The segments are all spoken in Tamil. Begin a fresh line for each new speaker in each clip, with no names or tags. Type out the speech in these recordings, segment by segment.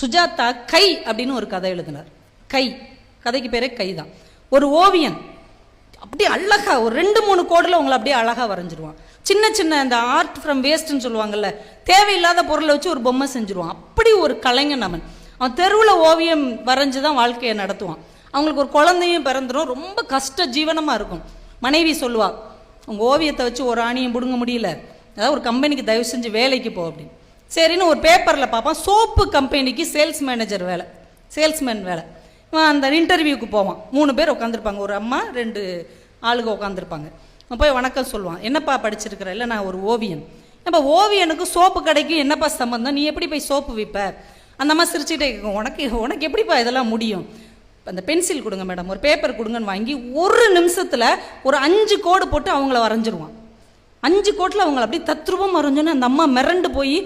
சுஜாதா கை அப்படின்னு ஒரு கதை எழுதினார். கை. கதைக்கு பேரே கை தான். ஒரு ஓவியன் அப்படியே அழகா ஒரு ரெண்டு மூணு கோடில் உங்களை அப்படியே அழகாக வரைஞ்சிருவான். சின்ன சின்ன அந்த ஆர்ட் ஃப்ரம் வேஸ்ட்னு சொல்லுவாங்கல்ல தேவையில்லாத பொருளை வச்சு ஒரு பொம்மை செஞ்சுருவான். அப்படி ஒரு கலைஞன் அவன். அவன் தெருவில் ஓவியம் வரைஞ்சி தான் வாழ்க்கையை நடத்துவான். அவங்களுக்கு ஒரு குழந்தையும் பிறந்துடும் ரொம்ப கஷ்ட ஜீவனமாக இருக்கும். மனைவி சொல்லுவாள் உங்கள் ஓவியத்தை வச்சு ஒரு ஆணியும் பிடுங்க முடியல. அதாவது ஒரு கம்பெனிக்கு தயவு செஞ்சு வேலைக்கு போ அப்படின்னு. சரின்னு ஒரு பேப்பரில் பார்ப்பான். சோப்பு கம்பெனிக்கு சேல்ஸ் மேனேஜர் வேலை. சேல்ஸ்மேன் வேலை. இவன் அந்த இன்டர்வியூக்கு போவான். மூணு பேர் உட்காந்துருப்பாங்க ஒரு அம்மா ரெண்டு ஆளுங்க உட்காந்துருப்பாங்க போய் வணக்கம் சொல்லுவான். என்னப்பா படிச்சிருக்கிற? இல்லை நான் ஒரு ஓவியன். இப்போ ஓவியனுக்கு சோப்பு கடைக்கு என்னப்பா சம்மந்தம் நீ எப்படி போய் சோப்பு விற்ப அந்த அம்மா சிரிச்சுக்கிட்டே கேட்கும் உனக்கு உனக்கு எப்படிப்பா இதெல்லாம் முடியும்? அந்த பென்சில் கொடுங்க மேடம். ஒரு பேப்பர் கொடுங்கன்னு வாங்கி ஒரு நிமிஷத்தில் ஒரு அஞ்சு கோடு போட்டு அவங்கள வரைஞ்சிருவான். அஞ்சு கோட்டில் அவங்கள அப்படியே தத்ரூபம் வரைஞ்சோன்னே அந்த அம்மா மிரண்டு போய்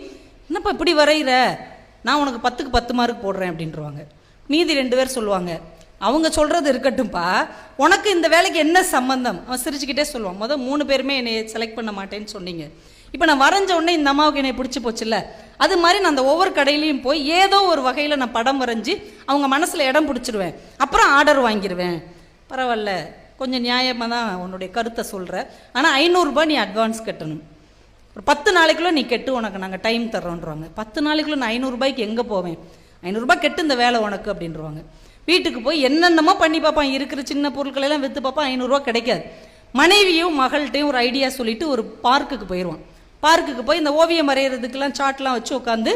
என்னப்பா இப்படி வரைகிற நான் உனக்கு பத்துக்கு பத்து மார்க் போடுறேன் அப்படின்றவாங்க. மீதி ரெண்டு பேர் சொல்லுவாங்க அவங்க சொல்கிறது இருக்கட்டும்ப்பா. உனக்கு இந்த வேலைக்கு என்ன சம்மந்தம் அவன் சிரிச்சுக்கிட்டே சொல்லுவான். முதல் மூணு பேருமே என்னை செலக்ட் பண்ண மாட்டேன்னு சொன்னீங்க. இப்போ நான் வரைஞ்ச உடனே இந்த அம்மாவுக்கு என்னை பிடிச்சி போச்சுல்ல? அது மாதிரி நான் அந்த ஒவ்வொரு கடையிலையும் போய் ஏதோ ஒரு வகையில் நான் படம் வரைஞ்சி அவங்க மனசில் இடம் பிடிச்சிருவேன். அப்புறம் ஆர்டர் வாங்கிடுவேன் பரவாயில்ல. கொஞ்சம் நியாயமாக தான் உன்னுடைய கருத்தை சொல்கிற ஆனால் ஐநூறுரூபா நீ அட்வான்ஸ் கட்டணும். ஒரு பத்து நாளைக்குள்ள நீ கெட்டு உனக்கு நாங்கள் டைம் தர்றோன்றவாங்க. பத்து நாளைக்குள்ள நான் ஐநூறுரூபாய்க்கு எங்கே போவேன்? ஐநூறுரூபா கெட்டு இந்த வேலை உனக்கு அப்படின்றவாங்க. வீட்டுக்கு போய் என்னென்னமோ பண்ணி பார்ப்பான். இருக்கிற சின்ன பொருட்களை எல்லாம் விற்று பார்ப்பான். ஐநூறுரூவா கிடைக்காது. மனைவியும் மகள்கிட்டையும் ஒரு ஐடியா சொல்லிட்டு ஒரு பார்க்குக்கு போயிடுவான் பார்க்குக்கு போய் இந்த ஓவியம் வரைகிறதுக்கெல்லாம் சாட்லாம் வச்சு உட்காந்து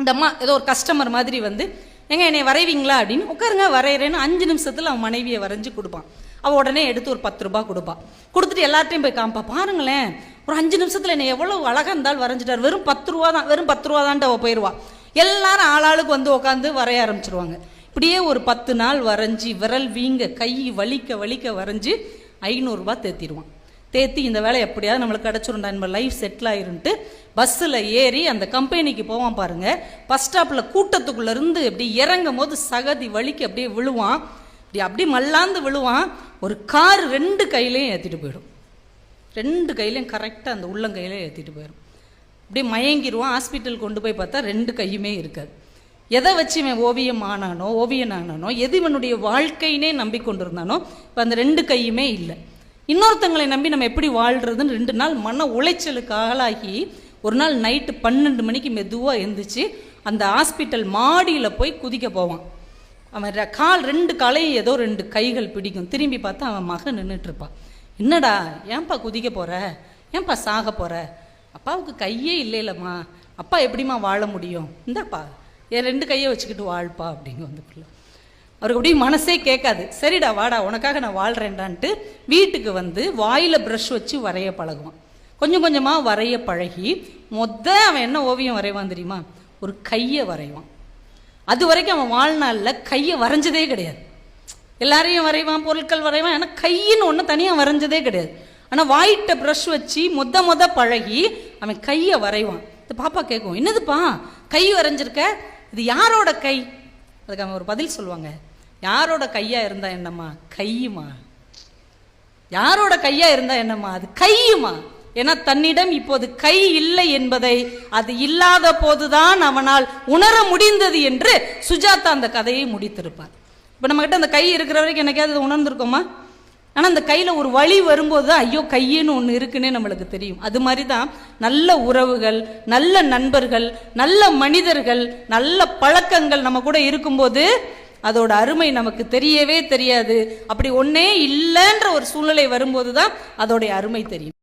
இந்த அம்மா ஏதோ ஒரு கஸ்டமர் மாதிரி வந்து எங்க என்னை வரைவீங்களா? அப்படின்னு உட்காருங்க வரைகிறேன்னு அஞ்சு நிமிஷத்தில் அவன் மனைவியை வரைஞ்சி கொடுப்பான். அவள் உடனே எடுத்து ஒரு பத்து ரூபா கொடுப்பா. கொடுத்துட்டு எல்லார்ட்டையும் போய் காமிப்பா. பாருங்களேன் ஒரு அஞ்சு நிமிஷத்தில் என்னை எவ்வளோ அழகாக இருந்தால் வரைஞ்சிட்டார். வெறும் பத்து ரூபா தான் வெறும் பத்து ரூபா தான்ட்டு அவள் போயிடுவா எல்லாரும் ஆளாளுக்கு வந்து உட்காந்து வரைய ஆரம்பிச்சிருவாங்க. இப்படியே ஒரு பத்து நாள் வரைஞ்சி விரல் வீங்க கை வலிக்க வலிக்க வரைஞ்சி ஐநூறுரூவா தேத்திடுவான். தேத்தி இந்த வேலை எப்படியாவது நம்மளுக்கு கிடச்சிருண்டா நம்ம லைஃப் செட்டில் ஆயிருன்ட்டு பஸ்ஸில் ஏறி அந்த கம்பெனிக்கு போவான் பாருங்க. பஸ் ஸ்டாப்பில் கூட்டத்துக்குள்ளேருந்து இப்படி இறங்கும் போது சகதி வலிக்கு அப்படியே விழுவான். இப்படி அப்படி மல்லாந்து விழுவான். ஒரு கார் ரெண்டு கையிலையும் ஏற்றிட்டு போயிடும். ரெண்டு கையிலையும் கரெக்டாக அந்த உள்ளங்கையிலே ஏற்றிட்டு போயிடும். அப்படியே மயங்கிடுவான் ஹாஸ்பிட்டல் கொண்டு போய் பார்த்தா ரெண்டு கையுமே இருக்காது. எதை வச்சு இவன் ஓவியம் ஆனானோ ஓவியன் ஆனானோ எது இவனுடைய வாழ்க்கையினே நம்பிக்கொண்டிருந்தானோ இப்போ அந்த ரெண்டு கையுமே இல்லை. இன்னொருத்தங்களை நம்பி நம்ம எப்படி வாழ்கிறதுன்னு ரெண்டு நாள் மன உளைச்சலுக்கு ஆளாகி ஒரு நாள் நைட்டு பன்னெண்டு மணிக்கு மெதுவாக எழுந்திரிச்சு அந்த ஹாஸ்பிட்டல் மாடியில் போய் குதிக்க போவான். அவன் கால் ரெண்டு காலையும் ஏதோ ரெண்டு கைகள் பிடிக்கும். திரும்பி பார்த்தா அவன் மகன் நின்றுட்டு இருப்பான் என்னடா ஏன்பா குதிக்க போகிற ஏன்பா சாக போகிற அப்பாவுக்கு கையே இல்லைலம்மா அப்பா எப்படிம்மா வாழ முடியும்? இந்தாப்பா என் ரெண்டு கையை வச்சுக்கிட்டு வாழ்ப்பா அப்படிங்க வந்து பிள்ளை அவருக்கு அப்படியே மனசே கேட்காது. சரிடா வாடா உனக்காக நான் வாழ்கிறேன்டான்ட்டு வீட்டுக்கு வந்து வாயில் ப்ரஷ் வச்சு வரைய பழகுவான். கொஞ்சம் கொஞ்சமாக வரைய பழகி மொத்த அவன் என்ன ஓவியம் வரைவான் தெரியுமா? ஒரு கையை வரைவான். அது வரைக்கும் அவன் வாழ்நாளில் கையை வரைஞ்சதே கிடையாது. எல்லாரையும் வரைவான் பொருட்கள் வரைவான் ஆனால் கையின்னு ஒன்று தனியாக வரைஞ்சதே கிடையாது. ஆனால் வாயிட்ட ப்ரஷ் வச்சு மொத மொத பழகி அவன் கையை வரைவான். இந்த பாப்பா கேட்கும் என்னதுப்பா? கை வரைஞ்சிருக்க? இது யாரோட கை? அதுக்கு அவன் ஒரு பதில் சொல்லுவாங்க யாரோட கையா இருந்தா என்னம்மா? கையுமா? யாரோட கையா இருந்தா என்னம்மா? அது கையுமா? ஏன்னா தன்னிடம் இப்போது கை இல்லை என்பதை அது இல்லாத போதுதான் அவனால் உணர முடிந்தது என்று சுஜாதா அந்த கதையை முடித்திருப்பார். இப்போ நம்மக்கிட்ட அந்த கை இருக்கிற வரைக்கும் என்னைக்காவது அது உணர்ந்திருக்கோமா? ஆனால் அந்த கையில் ஒரு வழி வரும்போது தான் ஐயோ கையின்னு ஒன்று இருக்குன்னே நம்மளுக்கு தெரியும். அது மாதிரி தான் நல்ல உறவுகள் நல்ல நண்பர்கள் நல்ல மனிதர்கள் நல்ல பழக்கங்கள் நம்ம கூட இருக்கும்போது அதோட அருமை நமக்கு தெரியவே தெரியாது. அப்படி ஒன்றே இல்லைன்ற ஒரு சூழ்நிலை வரும்போது தான் அதோடைய அருமை தெரியும்.